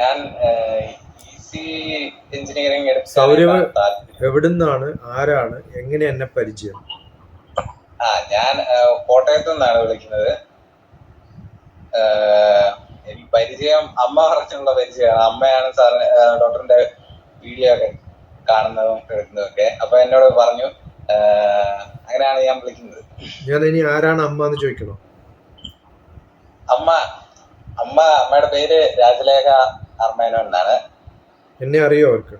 ഞാൻ എഞ്ചിനീയറിംഗ് സൗരവ് എവിടുന്നാണ് ആരാണ് എങ്ങനെ എന്നെ പരിചയം? ആ ഞാൻ കോട്ടയത്തു നിന്നാണ് വിളിക്കുന്നത്. എനിക്ക് പരിചയം അമ്മ പറഞ്ഞുള്ള പരിചയമാണ്. അമ്മയാണ് സാർ ഡോക്ടറിന്റെ വീഡിയോ ഒക്കെ കാണുന്നതും എടുക്കുന്നതും ഒക്കെ. അപ്പൊ എന്നോട് പറഞ്ഞു അങ്ങനെയാണ് ഞാൻ വിളിക്കുന്നത്. ഞാൻ ഇനി ആരാണ് അമ്മ എന്ന് ചോദിക്കണോ? അമ്മ അമ്മ അമ്മയുടെ പേര് രാജലേഖ അർമേനോ എന്നാണ് എന്നെ അറിയോ അവർക്ക്?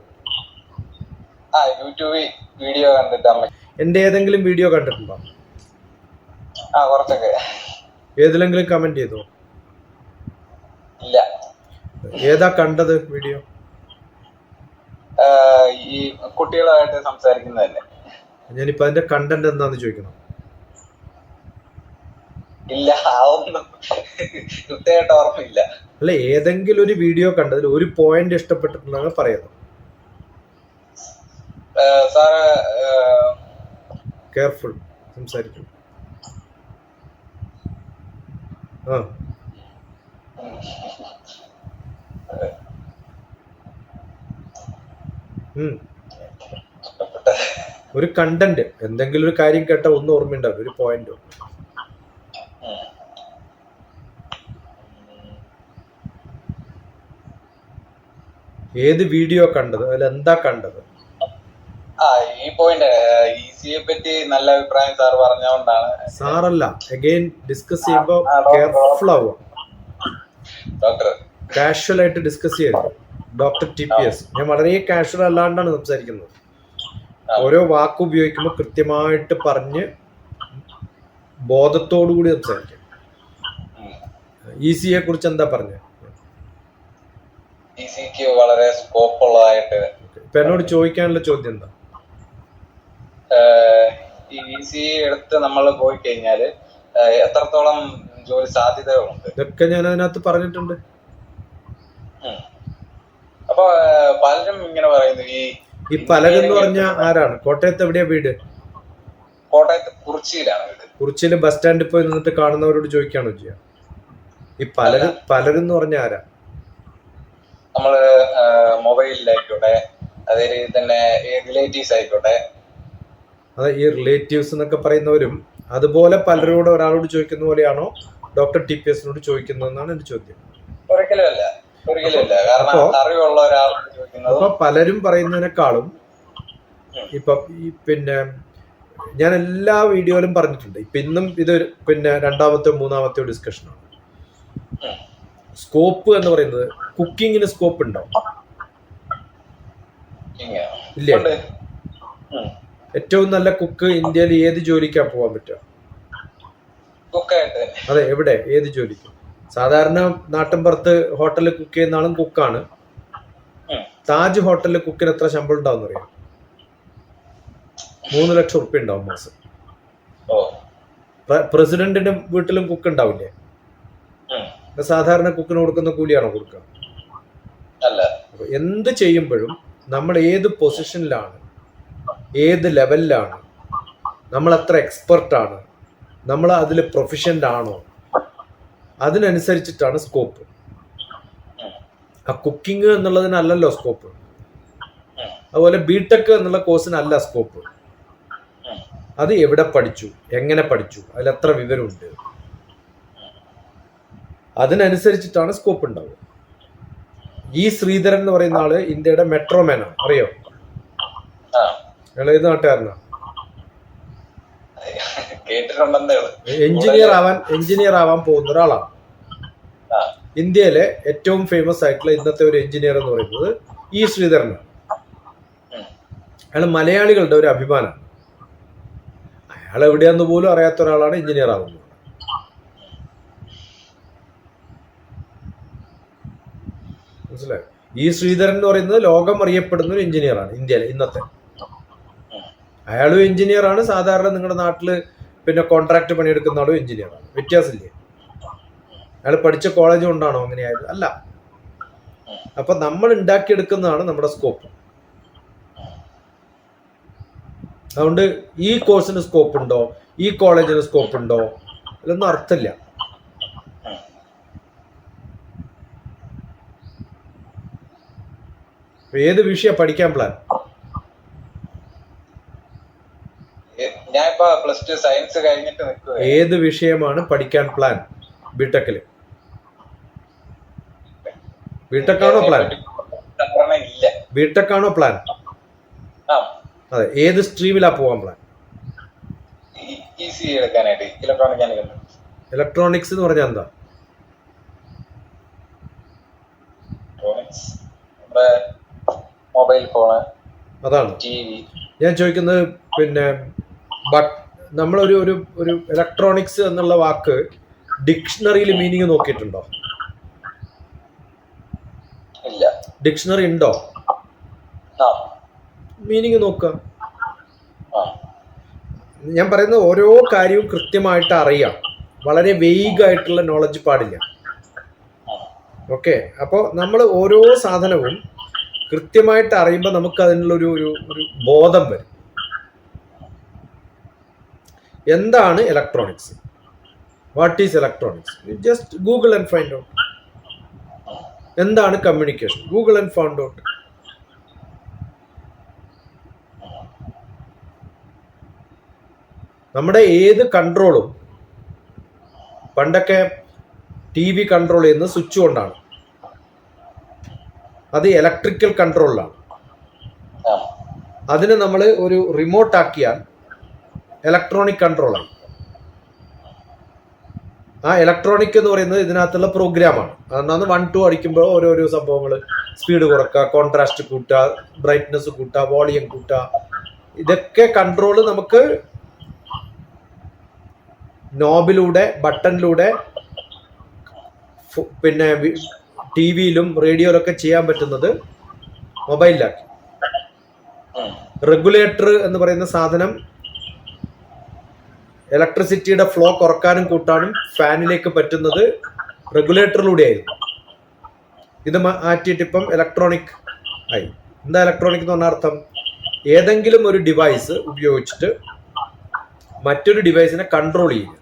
ആ യൂട്യൂബിൽ വീഡിയോ കണ്ടിട്ട് അമ്മ എന്റെ ഏതെങ്കിലും വീഡിയോ കണ്ടിട്ടുണ്ടോ? ആ കുറച്ചൊക്കെ. ഏതിലെങ്കിലും കമന്റ് ചെയ്തോ? ഇല്ല. ഏതാ കണ്ടത് വീഡിയോ ഈ കുട്ടികളുമായിട്ട് സംസാരിക്കുന്നത് തന്നെ ഞാനിപ്പോ അതിന്റെ കണ്ടന്റ് എന്താന്ന് ചോദിക്കണം. ഇല്ല അതൊന്നും കൃത്യമായിട്ട് ഓർമ്മയില്ല. അല്ല ഏതെങ്കിലും ഒരു വീഡിയോ കണ്ടതിൽ ഒരു പോയിന്റ് ഇഷ്ടപ്പെട്ടിട്ടുണ്ടെന്ന് പറയുന്നു. കെയർഫുൾ സംസാരിക്കും. ആ. ഒരു കണ്ടന്റ് എന്തെങ്കിലും ഒരു കാര്യം കേട്ട ഒന്ന് ഓർമ്മയുണ്ടാവും ഒരു പോയിന്റ് ഏത് വീഡിയോ കണ്ടത്? അതിൽ എന്താ കണ്ടത്? ആ ഈ പോയിന്റ് ഈസിയെ പറ്റി നല്ല അഭിപ്രായം സാർ പറഞ്ഞുകൊണ്ടാണ് സാറല്ല അഗൈൻ ഡിസ്കസ് ചെയ്യുമ്പോൾ കെയർഫുൾ ആവുക. ഡോക്ടർ. കാഷ്വൽ ആയിട്ട് ഡിസ്കസ് ചെയ്യരുത്. ഡോക്ടർ ടി പി എസ് ഞാൻ വളരെ കാഷ്വൽ അല്ലാണ്ടാണ് സംസാരിക്കുന്നത്. ഓരോ വാക്ക് ഉപയോഗിക്കുമ്പോൾ കൃത്യമായിട്ട് പറഞ്ഞ് ബോധത്തോടു കൂടി സംസാരിക്കും ഈസിയെ കുറിച്ച് എന്താ പറഞ്ഞത് ഈസിക്ക് വളരെ സ്കോപ്പ് ഉള്ളതായിട്ട് ഇപ്പൊ എന്നോട് ചോദിക്കാനുള്ള ചോദ്യം എന്താ? ഈ സി എടുത്ത് നമ്മൾ പോയി കഴിഞ്ഞാൽ എത്രത്തോളം ജോലി സാധ്യതകളുണ്ട്? ഇതൊക്കെ ഞാൻ അതിനകത്ത് പറഞ്ഞിട്ടുണ്ട്. അപ്പൊ പലരും ഇങ്ങനെ പറയുന്നു ഈ ഈ പലരെന്ന് പറഞ്ഞ ആരാണ്? കോട്ടയത്ത് എവിടെയാ വീട്? കോട്ടയത്ത് കുറിച്ചിയിലാണ് വീട്. കുറിച്ചിയിൽ ബസ് സ്റ്റാൻഡിൽ പോയി നിന്നിട്ട് കാണുന്നവരോട് ചോദിക്കാണോ ചെയ്യാം? ഈ പലരും പലരെന്ന് പറഞ്ഞ ആരാ? നമ്മൾ മൊബൈലിലായിക്കോട്ടെ അതേ രീതി തന്നെ റിലേറ്റീവ്സ് ആയിക്കോട്ടെ അത് ഈ റിലേറ്റീവ്സ് എന്നൊക്കെ പറയുന്നവരും അതുപോലെ പലരോട് ഒരാളോട് ചോദിക്കുന്ന പോലെയാണോ? ഡോക്ടർ ടി പി എസിനോട് ചോദിക്കുന്നതെന്നാണ് എന്റെ ചോദ്യം. കാരണം അപ്പോ- അറിവുള്ള ഒരാളോട് ചോദിക്കുന്നത് അപ്പൊ പലരും പറയുന്നതിനേക്കാളും ഇപ്പൊ ഈ പിന്നെ ഞാൻ എല്ലാ വീഡിയോയിലും പറഞ്ഞിട്ടുണ്ട്. ഇപ്പൊ ഇന്നും ഇത് പിന്നെ രണ്ടാമത്തെ മൂന്നാമത്തെ ഡിസ്കഷനാണ് സ്കോപ്പ് എന്ന് പറയുന്നത് കുക്കിങ്ങിന് സ്കോപ്പ് ഉണ്ടോ? ഇല്ല? ഏറ്റവും നല്ല കുക്ക് ഇന്ത്യയിൽ ഏത് ജോലിക്കാ പോവാൻ പറ്റുക? അതെ എവിടെ? ഏത് ജോലിക്ക്? സാധാരണ നാട്ടിൻപുറത്ത് ഹോട്ടലിൽ കുക്ക് ചെയ്യുന്ന ആളും കുക്കാണ് താജ് ഹോട്ടലിൽ കുക്കിന് എത്ര ശമ്പളം ഉണ്ടാവും അറിയാം മൂന്ന് ലക്ഷം ഉറുപ്പ്യ ഉണ്ടാവും മാസം. പ്രസിഡന്റിന്റെ വീട്ടിലും കുക്ക് ഉണ്ടാവില്ലേ? സാധാരണ കുക്കിന് കൊടുക്കുന്ന കൂലിയാണോ കൊടുക്കുക? അല്ല. എന്ത് ചെയ്യുമ്പോഴും നമ്മൾ ഏത് പൊസിഷനിലാണ് ഏത് ലെവലിലാണ് നമ്മൾ എത്ര എക്സ്പെർട്ടാണ് നമ്മൾ അതിൽ പ്രൊഫഷന്റ് ആണോ അതിനനുസരിച്ചിട്ടാണ് സ്കോപ്പ് ആ കുക്കിംഗ് എന്നുള്ളതിനല്ലല്ലോ സ്കോപ്പ്. അതുപോലെ ബിടെക് എന്നുള്ള കോഴ്സിനല്ല സ്കോപ്പ് അത് എവിടെ പഠിച്ചു എങ്ങനെ പഠിച്ചു അതിൽ എത്ര വിവരമുണ്ട്? അതിനനുസരിച്ചിട്ടാണ് സ്കോപ്പ് ഉണ്ടാവുക. ഈ ശ്രീധരൻ എന്ന് പറയുന്ന ആൾ ഇന്ത്യയുടെ മെട്രോമാനാണ് അറിയോ? ആ. അയാൾ ഏത് നാട്ടുകാരനാണ് എഞ്ചിനീയർ ആവാൻ എഞ്ചിനീയർ ആവാൻ പോകുന്ന ഒരാളാണ്. ഇന്ത്യയിലെ ഏറ്റവും ഫേമസ് ആയിട്ടുള്ള ഇന്നത്തെ ഒരു എഞ്ചിനീയർ എന്ന് പറയുന്നത് ഈ ശ്രീധരനാണ്. അയാൾ മലയാളികളുടെ ഒരു അഭിമാനമാണ് അയാൾ എവിടെയാന്ന് പോലും അറിയാത്ത ഒരാളാണ് എഞ്ചിനീയർ ആവുന്നത്. ഈ ശ്രീധരൻ എന്ന് പറയുന്നത് ലോകം അറിയപ്പെടുന്ന ഒരു എഞ്ചിനീയറാണ് ഇന്ത്യയിലെ ഇന്നത്തെ. അയാളും എഞ്ചിനീയറാണ് സാധാരണ നിങ്ങളുടെ നാട്ടിൽ പിന്നെ കോൺട്രാക്ട് പണിയെടുക്കുന്ന ആളും എഞ്ചിനീയറാണ് വ്യത്യാസമില്ലേ? അയാൾ പഠിച്ച കോളേജ് കൊണ്ടാണോ അങ്ങനെയായത്? അല്ല. അപ്പൊ നമ്മൾ ഉണ്ടാക്കിയെടുക്കുന്നതാണ് നമ്മുടെ സ്കോപ്പ് അതുകൊണ്ട് ഈ കോഴ്സിന് സ്കോപ്പ് ഉണ്ടോ? ഈ കോളേജിന് സ്കോപ്പ് ഉണ്ടോ? ഇതൊന്നും അർത്ഥമില്ല. ഏത് വിഷയം പഠിക്കാൻ പ്ലാൻ ഞാനിപ്പോ പ്ലസ് ടു സയൻസ് കഴിഞ്ഞിട്ട് ഏത് വിഷയമാണ് പഠിക്കാൻ പ്ലാൻ ബിടെക്കിൽ ബിടെക് ആണോ പ്ലാൻ ഇല്ല ബിടെക് ആണോ പ്ലാൻ അതെ ഏത് സ്ട്രീമിലാ പോവാൻ പ്ലാൻ ഇലക്ട്രോണിക്സ് എന്ന് പറഞ്ഞാൽ എന്താ? ഇലക്ട്രോണിക്സ് നമ്മുടെ മൊബൈൽ ഫോണ് അതാണ്. ഞാൻ ചോദിക്കുന്നത് പിന്നെ ബട്ട് നമ്മളൊരു ഒരു ഒരു ഇലക്ട്രോണിക്സ് എന്നുള്ള വാക്ക് ഡിക്ഷണറിയിൽ മീനിങ് നോക്കിയിട്ടുണ്ടോ? ഇല്ല. ഡിക്ഷണറി ഉണ്ടോ? മീനിങ് നോക്കുക. ഞാൻ പറയുന്നത് ഓരോ കാര്യവും കൃത്യമായിട്ട് അറിയാം. വളരെ വെയ്ഗ് ആയിട്ടുള്ള നോളജ് പാടില്ല. ഓക്കെ അപ്പോൾ നമ്മൾ ഓരോ സാധനവും കൃത്യമായിട്ട് അറിയുമ്പോൾ നമുക്ക് അതിനുള്ളൊരു ഒരു ഒരു ബോധം വരും. എന്താണ് electronics what is electronics just Google and find out എന്താണ് communication Google and found out നമ്മുടെ ഏത് കൺട്രോളും പണ്ടൊക്കെ ടി വി കൺട്രോൾ ചെയ്യുന്നത് സ്വിച്ച് കൊണ്ടാണ്. അത് ഇലക്ട്രിക്കൽ കൺട്രോളിലാണ് അതിന് നമ്മൾ ഒരു റിമോട്ട് ആക്കിയാൽ ഇലക്ട്രോണിക് കൺട്രോളാണ് ആ ഇലക്ട്രോണിക് എന്ന് പറയുന്നത് ഇതിനകത്തുള്ള പ്രോഗ്രാമാണ് അതാണ് വൺ ടു അടിക്കുമ്പോൾ ഓരോരോ സംഭവങ്ങൾ സ്പീഡ് കുറക്കുക കോൺട്രാസ്റ്റ് കൂട്ടുക ബ്രൈറ്റ്നസ് കൂട്ടുക വോളിയം കൂട്ടുക. ഇതൊക്കെ കൺട്രോൾ നമുക്ക് നോബിലൂടെ ബട്ടണിലൂടെ പിന്നെ ടി വിയിലും റേഡിയോയിലൊക്കെ ചെയ്യാൻ പറ്റുന്നത് മൊബൈലിലാക്കി. റെഗുലേറ്റർ എന്ന് പറയുന്ന സാധനം ഇലക്ട്രിസിറ്റിയുടെ ഫ്ലോ കുറക്കാനും കൂട്ടാനും ഫാനിലേക്ക് പറ്റുന്നത് റെഗുലേറ്ററിലൂടെ ആയിരുന്നു ഇത് മാറ്റിയിട്ട് ഇപ്പം ഇലക്ട്രോണിക് ആയി. എന്താ ഇലക്ട്രോണിക് എന്ന് പറഞ്ഞ അർത്ഥം? ഏതെങ്കിലും ഒരു ഡിവൈസ് ഉപയോഗിച്ചിട്ട് മറ്റൊരു ഡിവൈസിനെ കൺട്രോൾ ചെയ്യുക.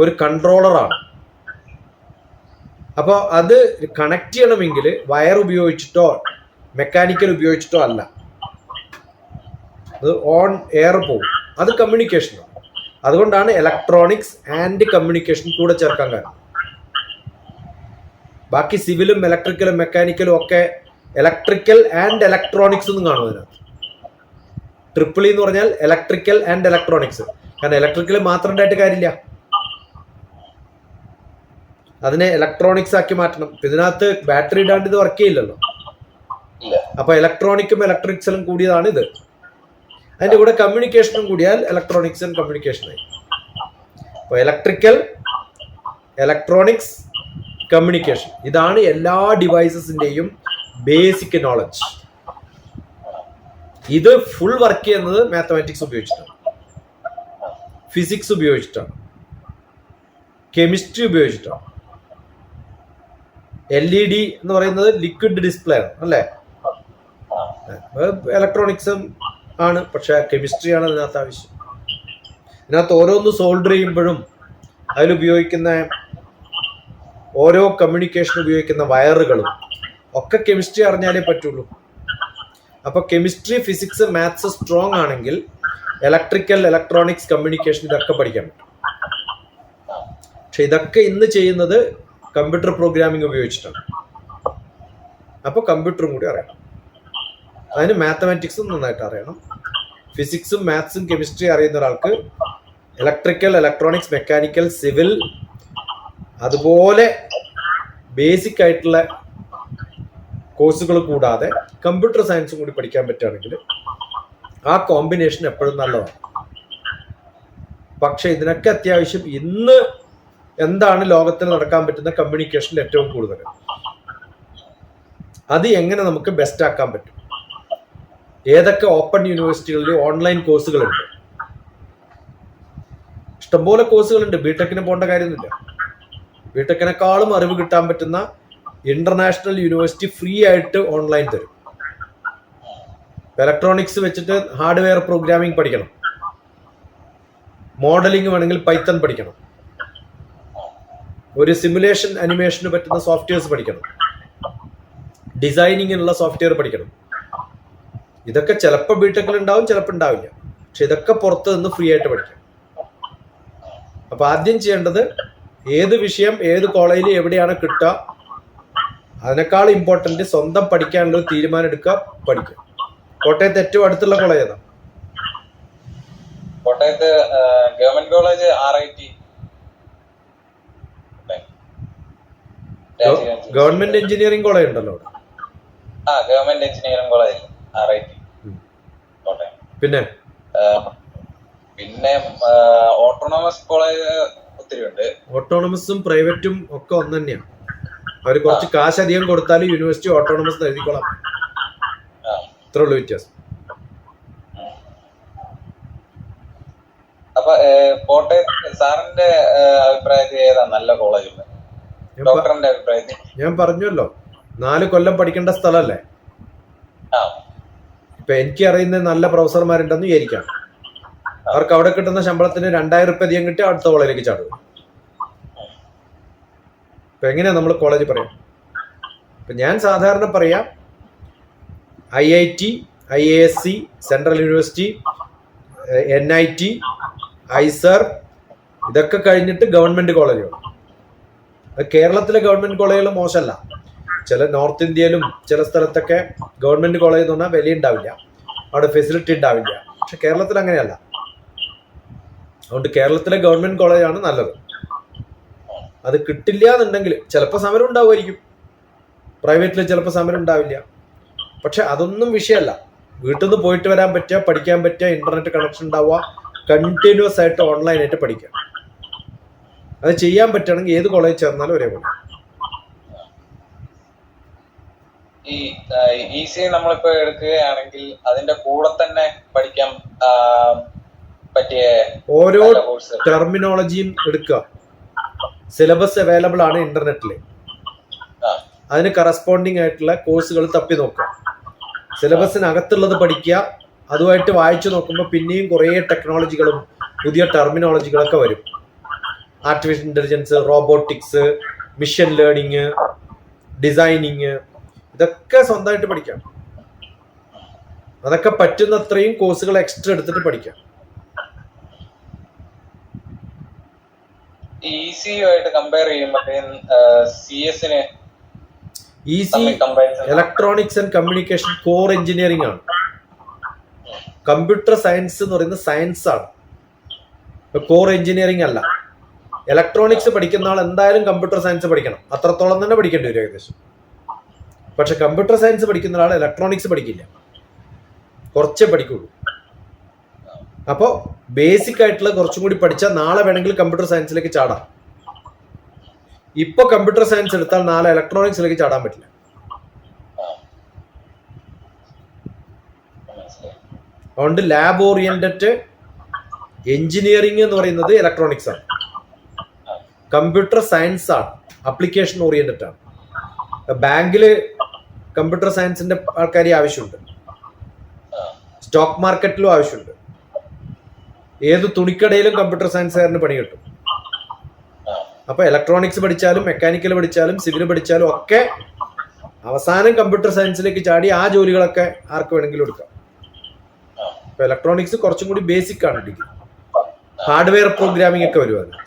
ഒരു കൺട്രോളറാണ് അപ്പോൾ അത് കണക്ട് ചെയ്യണമെങ്കിൽ വയർ ഉപയോഗിച്ചിട്ടോ മെക്കാനിക്കൽ ഉപയോഗിച്ചിട്ടോ അല്ല. അത് ഓൺ എയർ പോകും അത് കമ്മ്യൂണിക്കേഷനാണ് അതുകൊണ്ടാണ് ഇലക്ട്രോണിക്സ് ആൻഡ് കമ്മ്യൂണിക്കേഷൻ കൂടെ ചേർക്കാൻ കാരണം. ബാക്കി സിവിലും ഇലക്ട്രിക്കലും മെക്കാനിക്കലും ഒക്കെ ഇലക്ട്രിക്കൽ ആൻഡ് ഇലക്ട്രോണിക്സ് എന്ന് കാണും അതിനകത്ത്. ട്രിപ്പിൾ എന്ന് പറഞ്ഞാൽ ഇലക്ട്രിക്കൽ ആൻഡ് ഇലക്ട്രോണിക്സ് കാരണം ഇലക്ട്രിക്കൽ മാത്രം ഉണ്ടായിട്ട് കാര്യമില്ല. അതിനെ ഇലക്ട്രോണിക്സ് ആക്കി മാറ്റണം. ഇതിനകത്ത് ബാറ്ററി ഇടാണ്ട് ഇത് വർക്ക് ചെയ്യില്ലല്ലോ. അപ്പൊ ഇലക്ട്രോണിക്കും ഇലക്ട്രിക്സലും കൂടിയതാണ് ഇത്. അതിന്റെ കൂടെ കമ്മ്യൂണിക്കേഷനും കൂടിയാൽ ഇലക്ട്രോണിക്സും കമ്മ്യൂണിക്കേഷനായി അപ്പൊ ഇലക്ട്രിക്കൽ ഇലക്ട്രോണിക്സ് കമ്മ്യൂണിക്കേഷൻ ഇതാണ് എല്ലാ ഡിവൈസസിന്റെയും ബേസിക് നോളജ് ഇത് ഫുൾ വർക്ക് ചെയ്യുന്നത് മാത്തമാറ്റിക്സ് ഉപയോഗിച്ചിട്ടാണ്. ഫിസിക്സ് ഉപയോഗിച്ചിട്ടാണ്. കെമിസ്ട്രി ഉപയോഗിച്ചിട്ടാണ്. എൽ ഇ ഡി എന്ന് പറയുന്നത് ലിക്വിഡ് ഡിസ്പ്ലേ ആണ് അല്ലേ? ഇലക്ട്രോണിക്സും ആണ് പക്ഷെ കെമിസ്ട്രിയാണ് അതിനകത്ത് ആവശ്യം. ഇതിനകത്ത് ഓരോന്ന് സോൾഡർ ചെയ്യുമ്പോഴും അതിലുപയോഗിക്കുന്ന ഓരോ കമ്മ്യൂണിക്കേഷൻ ഉപയോഗിക്കുന്ന വയറുകളും ഒക്കെ കെമിസ്ട്രി അറിഞ്ഞാലേ പറ്റുള്ളൂ. അപ്പൊ കെമിസ്ട്രി ഫിസിക്സ് മാത്സ് സ്ട്രോങ് ആണെങ്കിൽ ഇലക്ട്രിക്കൽ ഇലക്ട്രോണിക്സ് കമ്മ്യൂണിക്കേഷൻ ഇതൊക്കെ പഠിക്കാൻ പറ്റും. പക്ഷെ ഇതൊക്കെ ഇന്ന് ചെയ്യുന്നത് കമ്പ്യൂട്ടർ പ്രോഗ്രാമിംഗ് ഉപയോഗിച്ചിട്ടാണ് അപ്പോൾ കമ്പ്യൂട്ടറും കൂടി അറിയണം. അതിന് മാത്തമാറ്റിക്സും നന്നായിട്ട് അറിയണം. ഫിസിക്സും മാത്സും കെമിസ്ട്രി അറിയുന്ന ഒരാൾക്ക് ഇലക്ട്രിക്കൽ ഇലക്ട്രോണിക്സ് മെക്കാനിക്കൽ സിവിൽ അതുപോലെ ബേസിക് ആയിട്ടുള്ള കോഴ്സുകൾ കൂടാതെ കമ്പ്യൂട്ടർ സയൻസും കൂടി പഠിക്കാൻ പറ്റുകയാണെങ്കിൽ ആ കോമ്പിനേഷൻ എപ്പോഴും നല്ലതാണ്. പക്ഷേ ഇതിനൊക്കെ അത്യാവശ്യം ഇന്ന് എന്താണ് ലോകത്തിൽ നടക്കാൻ പറ്റുന്ന കമ്മ്യൂണിക്കേഷനിൽ ഏറ്റവും കൂടുതൽ? അത് എങ്ങനെ നമുക്ക് ബെസ്റ്റ് ആക്കാൻ പറ്റും? ഏതൊക്കെ ഓപ്പൺ യൂണിവേഴ്സിറ്റികളിൽ ഓൺലൈൻ കോഴ്സുകളുണ്ട് ഇഷ്ടംപോലെ കോഴ്സുകളുണ്ട് ബിടെക്കിന് പോകേണ്ട കാര്യമൊന്നുമില്ല. ബിടെക്കിനെക്കാളും അറിവ് കിട്ടാൻ പറ്റുന്ന ഇന്റർനാഷണൽ യൂണിവേഴ്സിറ്റി ഫ്രീ ആയിട്ട് ഓൺലൈൻ തരും. ഇലക്ട്രോണിക്സ് വെച്ചിട്ട് ഹാർഡ്വെയർ പ്രോഗ്രാമിംഗ് പഠിക്കണം. മോഡലിംഗ് വേണമെങ്കിൽ പൈത്തൺ പഠിക്കണം. ഒരു സിമുലേഷൻ അനിമേഷന് പറ്റുന്ന സോഫ്റ്റ്വെയർസ് പഠിക്കണം. ഡിസൈനിങ്ങിനുള്ള സോഫ്റ്റ്വെയർ പഠിക്കണം. ഇതൊക്കെ ചിലപ്പോൾ ബിടെക്കിൽ ഉണ്ടാവും ചിലപ്പോൾ ഉണ്ടാവില്ല. പക്ഷെ ഇതൊക്കെ പുറത്ത് നിന്ന് ഫ്രീ ആയിട്ട് പഠിക്കാം. അപ്പൊ ആദ്യം ചെയ്യേണ്ടത് ഏത് വിഷയം ഏത് കോളേജിൽ എവിടെയാണ് കിട്ടുക അതിനേക്കാൾ ഇമ്പോർട്ടന്റ് സ്വന്തം പഠിക്കാനുള്ള ഒരു തീരുമാനം എടുക്കുക പഠിക്കുക. കോട്ടയത്ത് ഏറ്റവും അടുത്തുള്ള കോളേജ് ഏതാ? കോട്ടയത്ത് government college R I T. Government engineering college ഉണ്ടല്ലോ ആ government engineering college R I T Kottayam. പിന്നെ? പിന്നെ ഓട്ടോണമസ് കോളേജ് ഒത്തിരി ഉണ്ട്. ഓട്ടോണമസും പ്രൈവറ്റും ഒക്കെ ഒന്ന് തന്നെയാണ് അവർ കുറച്ച് കാശ് അധികം കൊടുത്താൽ യൂണിവേഴ്സിറ്റി ഓട്ടോണമസ് എഴുതിക്കോളാം. ഇത്ര ഉള്ളു വ്യത്യാസം. അപ്പൊ കോട്ടയത്ത് സാറിന്റെ അഭിപ്രായത്തിൽ ഏതാ നല്ല കോളേജ് ഡോക്ടറിന്റെ അഭിപ്രായത്തിൽ. ഞാൻ പറഞ്ഞല്ലോ നാല് കൊല്ലം പഠിക്കേണ്ട സ്ഥലമല്ലേ? ഇപ്പൊ എനിക്ക് അറിയുന്ന നല്ല പ്രൊഫസർമാരുണ്ടെന്ന് വിചാരിക്കാം. അവർക്ക് അവിടെ കിട്ടുന്ന ശമ്പളത്തിന് രണ്ടായിരം റുപ്യ അധികം കിട്ടി അടുത്ത കോളേജിലേക്ക് ചാടും. ഇപ്പൊ എങ്ങനെയാ നമ്മൾ കോളേജ് പറയാം? ഇപ്പൊ ഞാൻ സാധാരണ പറയാം I I T I A S C central university N I T IISER ഇതൊക്കെ കഴിഞ്ഞിട്ട് ഗവൺമെന്റ് കോളേജുകൾ കേരളത്തിലെ ഗവൺമെന്റ് കോളേജുകൾ മോശമല്ല. ചില നോർത്ത് ഇന്ത്യയിലും ചില സ്ഥലത്തൊക്കെ ഗവൺമെന്റ് കോളേജ് എന്ന് പറഞ്ഞാൽ വില ഉണ്ടാവില്ല. അവിടെ ഫെസിലിറ്റി ഉണ്ടാവില്ല. പക്ഷെ കേരളത്തിൽ അങ്ങനെയല്ല. അതുകൊണ്ട് കേരളത്തിലെ ഗവൺമെന്റ് കോളേജാണ് നല്ലത്. അത് കിട്ടില്ല എന്നുണ്ടെങ്കിൽ ചിലപ്പോൾ സമരം ഉണ്ടാവുമായിരിക്കും. പ്രൈവറ്റിൽ ചിലപ്പോൾ സമരം ഉണ്ടാവില്ല. പക്ഷെ അതൊന്നും വിഷയമല്ല. വീട്ടിൽ നിന്ന് പോയിട്ട് വരാൻ പറ്റുക പഠിക്കാൻ പറ്റുക ഇന്റർനെറ്റ് കണക്ഷൻ ഉണ്ടാവുക കണ്ടിന്യൂസ് ആയിട്ട് ഓൺലൈനായിട്ട് പഠിക്കുക. അത് ചെയ്യാൻ പറ്റുകയാണെങ്കിൽ ഏത് കോളേജ് ചേർന്നാലും ഒരേപോലെ. ഈ ഇ സി നമ്മളിപ്പോ എടുക്കുകയാണെങ്കിൽ അതിന്റെ കൂടെ തന്നെ പഠിക്കാൻ പറ്റിയ ഓരോ ടെർമിനോളജിയും എടുക്കുക. സിലബസ് അവൈലബിൾ ആണ് ഇന്റർനെറ്റിൽ അതിന് കറസ്പോണ്ടിങ് ആയിട്ടുള്ള കോഴ്സുകൾ തപ്പി നോക്കുക. സിലബസിനകത്തുള്ളത് പഠിക്കുക. അതുമായിട്ട് വായിച്ചു നോക്കുമ്പോൾ പിന്നെയും കുറേ ടെക്നോളജികളും പുതിയ ടെർമിനോളജികളൊക്കെ വരും. Artificial intelligence robotics machine learning designing ഇതൊക്കെ സ്വന്തമായിട്ട് പഠിക്കാം. അതൊക്കെ പറ്റുന്ന അത്രയും കോഴ്സുകൾ എക്സ്ട്രാ എടുത്തിട്ട് പഠിക്കാം. ഈ ഇ സി ആയിട്ട് കമ്പയർ ചെയ്യുമ്പോൾ electronics and communication core engineering ആണ്. കമ്പ്യൂട്ടർ സയൻസ് എന്ന് പറയുന്നത് സയൻസ് ആണ്. കോർ എഞ്ചിനീയറിംഗ് അല്ല. ഇലക്ട്രോണിക്സ് പഠിക്കുന്ന ആൾ എന്തായാലും കമ്പ്യൂട്ടർ സയൻസ് പഠിക്കണം. അത്രത്തോളം തന്നെ പഠിക്കേണ്ടി വരും ഏകദേശം. പക്ഷെ കമ്പ്യൂട്ടർ സയൻസ് പഠിക്കുന്ന ആൾ ഇലക്ട്രോണിക്സ് പഠിക്കില്ല. കുറച്ചേ പഠിക്കുള്ളൂ. അപ്പോൾ ബേസിക് ആയിട്ടുള്ള കുറച്ചും കൂടി പഠിച്ചാൽ നാളെ വേണമെങ്കിൽ കമ്പ്യൂട്ടർ സയൻസിലേക്ക് ചാടാം. ഇപ്പൊ കമ്പ്യൂട്ടർ സയൻസ് എടുത്താൽ നാളെ ഇലക്ട്രോണിക്സിലേക്ക് ചാടാൻ പറ്റില്ല. അതുകൊണ്ട് ലാബ് ഓറിയന്റഡ് എഞ്ചിനീയറിംഗ് എന്ന് പറയുന്നത് ഇലക്ട്രോണിക്സ് ആണ്. കമ്പ്യൂട്ടർ സയൻസ് ആണ്. അപ്ലിക്കേഷൻ ഓറിയന്റഡ് ആണ്. ബാങ്കിൽ കമ്പ്യൂട്ടർ സയൻസിന്റെ ആൾക്കാരെ ആവശ്യമുണ്ട്. സ്റ്റോക്ക് മാർക്കറ്റിലും ആവശ്യമുണ്ട്. ഏത് തുണിക്കടയിലും കമ്പ്യൂട്ടർ സയൻസുകാരന് പണി കിട്ടും. അപ്പൊ ഇലക്ട്രോണിക്സ് പഠിച്ചാലും മെക്കാനിക്കൽ പഠിച്ചാലും സിവിൽ പഠിച്ചാലും ഒക്കെ അവസാനം കമ്പ്യൂട്ടർ സയൻസിലേക്ക് ചാടി ആ ജോലികളൊക്കെ ആർക്ക് വേണമെങ്കിലും എടുക്കാം. ഇപ്പൊ ഇലക്ട്രോണിക്സ് കുറച്ചും കൂടി ബേസിക് ആണ് ഡിഗ്രി. ഹാർഡ്വെയർ പ്രോഗ്രാമിംഗ് ഒക്കെ വരും അതിന്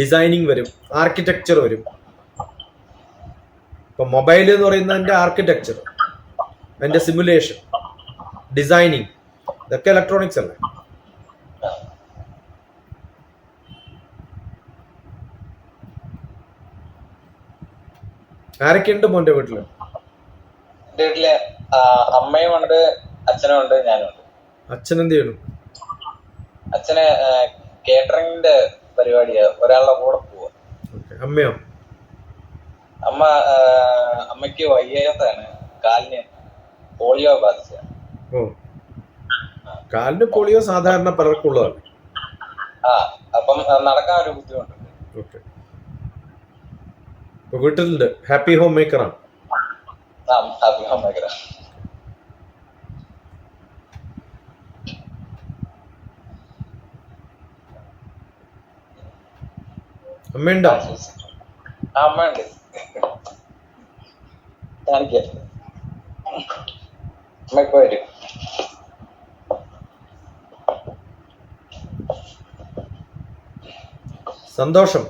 ഡിസൈനിങ് വരും ആർക്കിടെക്ചർ വരും. ഇപ്പൊ മൊബൈൽ എന്ന് പറയുന്നതിന്റെ ആർക്കിടെക്ചർ അതിന്റെ സിമുലേഷൻ ഡിസൈനിങ് ഇതൊക്കെ ഇലക്ട്രോണിക്സ് അല്ലേ? ആരൊക്കെയുണ്ട് മോന്റെ വീട്ടിൽ? വീട്ടിൽ അമ്മയും ഉണ്ട് അച്ഛനും ഉണ്ട് ഞാനും ഉണ്ട്. അച്ഛൻ എന്ത് ചെയ്യണം? അച്ഛന് കേറ്ററിംഗിന്റെ പരിപാടിയാ. ഒരാളുടെ കൂടെ പോവാ. അമ്മയോ? അമ്മ അമ്മയ്ക്ക് വയ്യാത്താണ് കാലിന് പോളിയോ ബാധിച്ച കാലിന് പോളിയോ സാധാരണ പലർക്കുള്ളതാണ്. ആ അപ്പം നടക്കാൻ ഒരു ബുദ്ധിമുട്ടുണ്ട്. വീട്ടിലുണ്ട്. ഹാപ്പി ഹോം മേക്കറാണ് ആ ഹോം ഭയങ്കര അമ്മയുണ്ടോ അമ്മയുണ്ട് കാണിക്കാം. വരും. സന്തോഷം.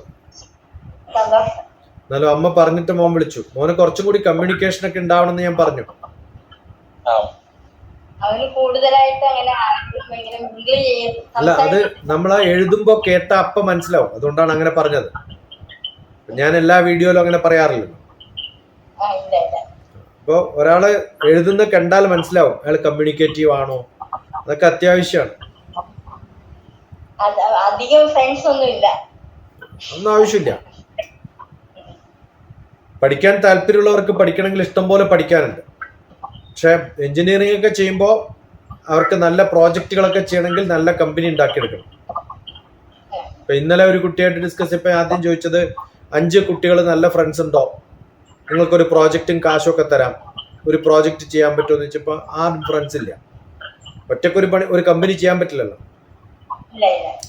എന്നാലും അമ്മ പറഞ്ഞിട്ട് മോൻ വിളിച്ചു. മോന് കുറച്ചും കൂടി കമ്മ്യൂണിക്കേഷൻ ഒക്കെ ഉണ്ടാവണമെന്ന് ഞാൻ പറഞ്ഞു. അവന് കൂടുതലായിട്ട് അങ്ങനെ ആരെങ്കിലും ഇങ്ങനെ മിങ്കിൾ ചെയ്ത് അല്ല അത് നമ്മൾ ആ എഴുതുമ്പോ കേട്ട അപ്പ മനസ്സിലാവും. അതുകൊണ്ടാണ് അങ്ങനെ പറഞ്ഞത്. ഞാൻ എല്ലാ വീഡിയോയിലും അങ്ങനെ പറയാറില്ല. അപ്പോൾ ഒരാൾ എഴുതുന്ന കണ്ടാൽ മനസ്സിലാവും. അയാൾ കമ്മ്യൂണിക്കേറ്റീവ് ആണോ? അതൊക്കെ അത്യാവശ്യമാണ് അധികം ഫ്രണ്ട്സ് ഒന്നും ഇല്ല. ഒന്നും ആവശ്യമില്ല. പഠിക്കാൻ താല്പര്യമുള്ളവർക്ക് പഠിക്കണമെങ്കിൽ ഇഷ്ടം പോലെ പഠിക്കാനുണ്ട്. പക്ഷെ എഞ്ചിനീയറിംഗ് ഒക്കെ ചെയ്യുമ്പോൾ അവർക്ക് നല്ല പ്രോജക്റ്റുകളൊക്കെ ചെയ്യണമെങ്കിൽ നല്ല കമ്പനി ഉണ്ടാക്കിയെടുക്കണം. ഇപ്പൊ ഇന്നലെ ഒരു കുട്ടിയായിട്ട് ഡിസ്കസ് ചെയ്യപ്പോ ആദ്യം ചോദിച്ചത് അഞ്ച് കുട്ടികൾ നല്ല ഫ്രണ്ട്സ് ഉണ്ടോ? നിങ്ങൾക്കൊരു പ്രോജക്റ്റും കാശും ഒക്കെ തരാം. ഒരു പ്രോജക്റ്റ് ചെയ്യാൻ പറ്റുമോ? എന്ന് വെച്ചപ്പോ ആരും ഫ്രണ്ട്സ് ഇല്ല. ഒറ്റക്കൊരു പണി ഒരു കമ്പനി ചെയ്യാൻ പറ്റില്ലല്ലോ.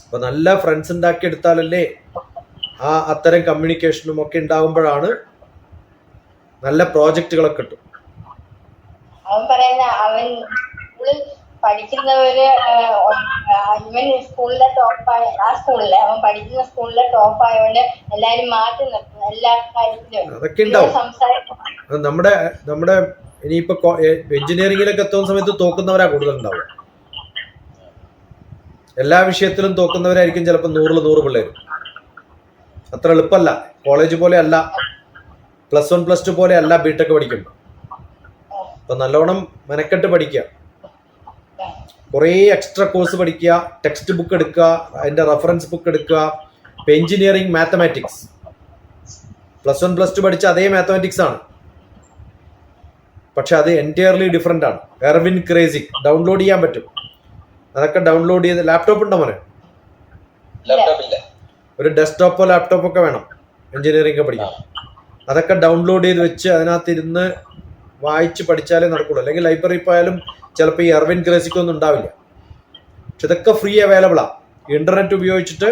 അപ്പൊ നല്ല ഫ്രണ്ട്സ് ഉണ്ടാക്കി എടുത്താലല്ലേ ആ അത്തരം കമ്മ്യൂണിക്കേഷനും ഒക്കെ ഉണ്ടാകുമ്പോഴാണ് നല്ല പ്രോജക്റ്റുകളൊക്കെ കിട്ടും. അവൻ പറയുന്ന അവൻ പഠിക്കുന്നവര് ഇവൻ സ്കൂളിലെ ടോപ്പായ ആ സ്കൂളിലെ അവൻ പഠിക്കുന്ന സ്കൂളിലെ ടോപ്പ് ആയതുകൊണ്ട് എല്ലാരും മാറ്റി നിർത്തുന്നു എല്ലാ കാര്യത്തിലും സംസാരിക്കും. നമ്മുടെ നമ്മുടെ ഇനിയിപ്പോ എഞ്ചിനീയറിംഗിലൊക്കെ എത്തുന്ന സമയത്ത് തോക്കുന്നവരാ കൂടുതലുണ്ടാവും എല്ലാ വിഷയത്തിലും തോക്കുന്നവരായിരിക്കും ചിലപ്പോൾ നൂറിൽ നൂറ് പിള്ളേർ അത്ര എളുപ്പമല്ല. കോളേജ് പോലെ അല്ല. പ്ലസ് വൺ പ്ലസ് ടു പോലെ അല്ല ബിടെക് പഠിക്കുമ്പോൾ അപ്പൊ നല്ലോണം മെനക്കെട്ട് പഠിക്കുക. കുറേ എക്സ്ട്രാ കോഴ്സ് പഠിക്കുക ടെക്സ്റ്റ് ബുക്ക് എടുക്കുക അതിന്റെ റെഫറൻസ് ബുക്ക് എടുക്കുക ഇപ്പം engineering mathematics plus one plus two പഠിച്ച അതേ മാത്തമാറ്റിക്സ് ആണ്. പക്ഷെ അത് എന്റയർലി ഡിഫറെന്റ് ആണ്. എർവിൻ ക്രേസിക് ഡൗൺലോഡ് ചെയ്യാൻ പറ്റും. അതൊക്കെ ഡൗൺലോഡ് ചെയ്ത് ലാപ്ടോപ്പ് ഉണ്ടോ മോനെ? ഒരു ഡെസ്ക്ടോപ്പോ ലാപ്ടോപ്പോ ഒക്കെ വേണം. എഞ്ചിനീയറിംഗ് പഠിക്കാൻ. അതൊക്കെ ഡൗൺലോഡ് ചെയ്ത് വെച്ച് അതിനകത്ത് ഇരുന്ന് വായിച്ച് പഠിച്ചാലേ നടക്കുള്ളൂ. അല്ലെങ്കിൽ ലൈബ്രറി പോയാലും ചിലപ്പോൾ ഈ അറിവിൻ ക്രേസിക് ഒന്നും ഉണ്ടാവില്ല. പക്ഷെ ഇതൊക്കെ ഫ്രീ അവൈലബിളാണ് ഇന്റർനെറ്റ് ഉപയോഗിച്ചിട്ട്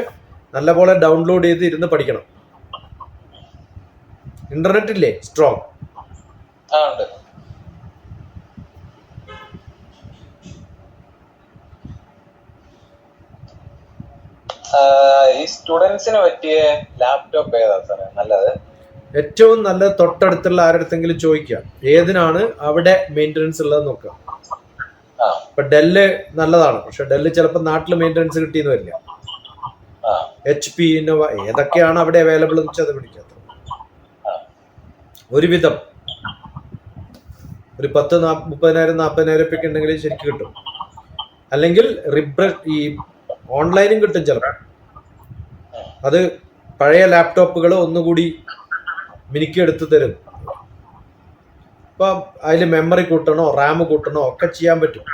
നല്ലപോലെ ഡൗൺലോഡ് ചെയ്ത് ഇരുന്ന് പഠിക്കണം. ഇന്റർനെറ്റ് ഇല്ലേ? സ്ട്രോങ് ഈ സ്റ്റുഡൻസിന് പറ്റിയ ലാപ്ടോപ്പ് ഏതാ സാറേ? നല്ലത്? ഏറ്റവും നല്ല തൊട്ടടുത്തുള്ള ആരടുത്തെങ്കിലും ചോദിക്കുക. ഏതിനാണ് അവിടെ മെയിന്റനൻസ് ഉള്ളത് നോക്കുക. ഇപ്പൊ ഡെല്ല് നല്ലതാണ്. പക്ഷെ ഡെല്ല് ചിലപ്പോൾ നാട്ടിൽ മെയിന്റനൻസ് കിട്ടിയെന്ന് വരില്ല. എച്ച് പി ഇന്നോവ ഏതൊക്കെയാണ് അവിടെ അവൈലബിൾ എന്ന് വെച്ചാൽ അത് പിടിക്കാത്ത ഒരുവിധം. ഒരു പത്ത് മുപ്പതിനായിരം നാൽപ്പതിനായിരം ഒക്കെ ഉണ്ടെങ്കിൽ ശരിക്കും കിട്ടും. അല്ലെങ്കിൽ റിബ്ര ഈ ഓൺലൈനും കിട്ടും ചിലപ്പോൾ അത് പഴയ ലാപ്ടോപ്പുകൾ ഒന്നുകൂടി മിനുക്കി എടുത്തു തരും. ഇപ്പൊ അതിൽ മെമ്മറി കൂട്ടണോ റാം കൂട്ടണോ ഒക്കെ ചെയ്യാൻ പറ്റും.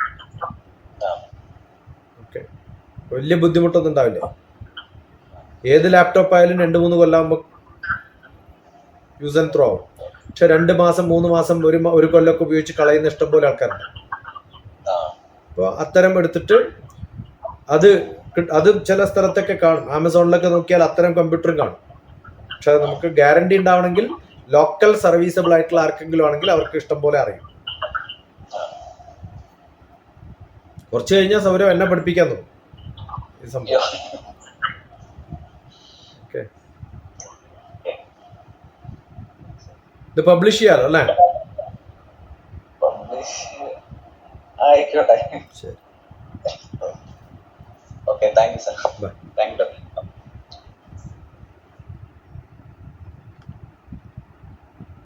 ഓക്കെ വലിയ ബുദ്ധിമുട്ടൊന്നും ഉണ്ടാവില്ല. ഏത് ലാപ്ടോപ്പ് ആയാലും രണ്ട് മൂന്ന് കൊല്ലാകുമ്പോൾ യൂസ് ആൻഡ് ത്രോ ആവും. പക്ഷെ രണ്ട് മാസം മൂന്ന് മാസം ഒരു ഒരു കൊല്ലമൊക്കെ ഉപയോഗിച്ച് കളയുന്ന ഇഷ്ടംപോലെ ആൾക്കാരുണ്ട്. അപ്പോൾ അത്തരം എടുത്തിട്ട് അത് അത് ചില സ്ഥലത്തൊക്കെ കാണും. ആമസോണിലൊക്കെ നോക്കിയാൽ അത്തരം കമ്പ്യൂട്ടറും കാണും. പക്ഷെ അത് നമുക്ക് ഗ്യാരണ്ടി ഉണ്ടാവണമെങ്കിൽ ലോക്കൽ സർവീസബിൾ ആയിട്ടുള്ള ആർക്കെങ്കിലും ആണെങ്കിൽ അവർക്ക് ഇഷ്ടം പോലെ അറിയും. കുറച്ച് കഴിഞ്ഞാൽ സൗരവ് എന്നെ പഠിപ്പിക്കാൻ തോന്നും. ഈ സംഭവം. ഓക്കെ ഇത് പബ്ലിഷ് ചെയ്യാലോ അല്ലേ? ആയിക്കോട്ടെ. ശരി. Okay thank you sir thank you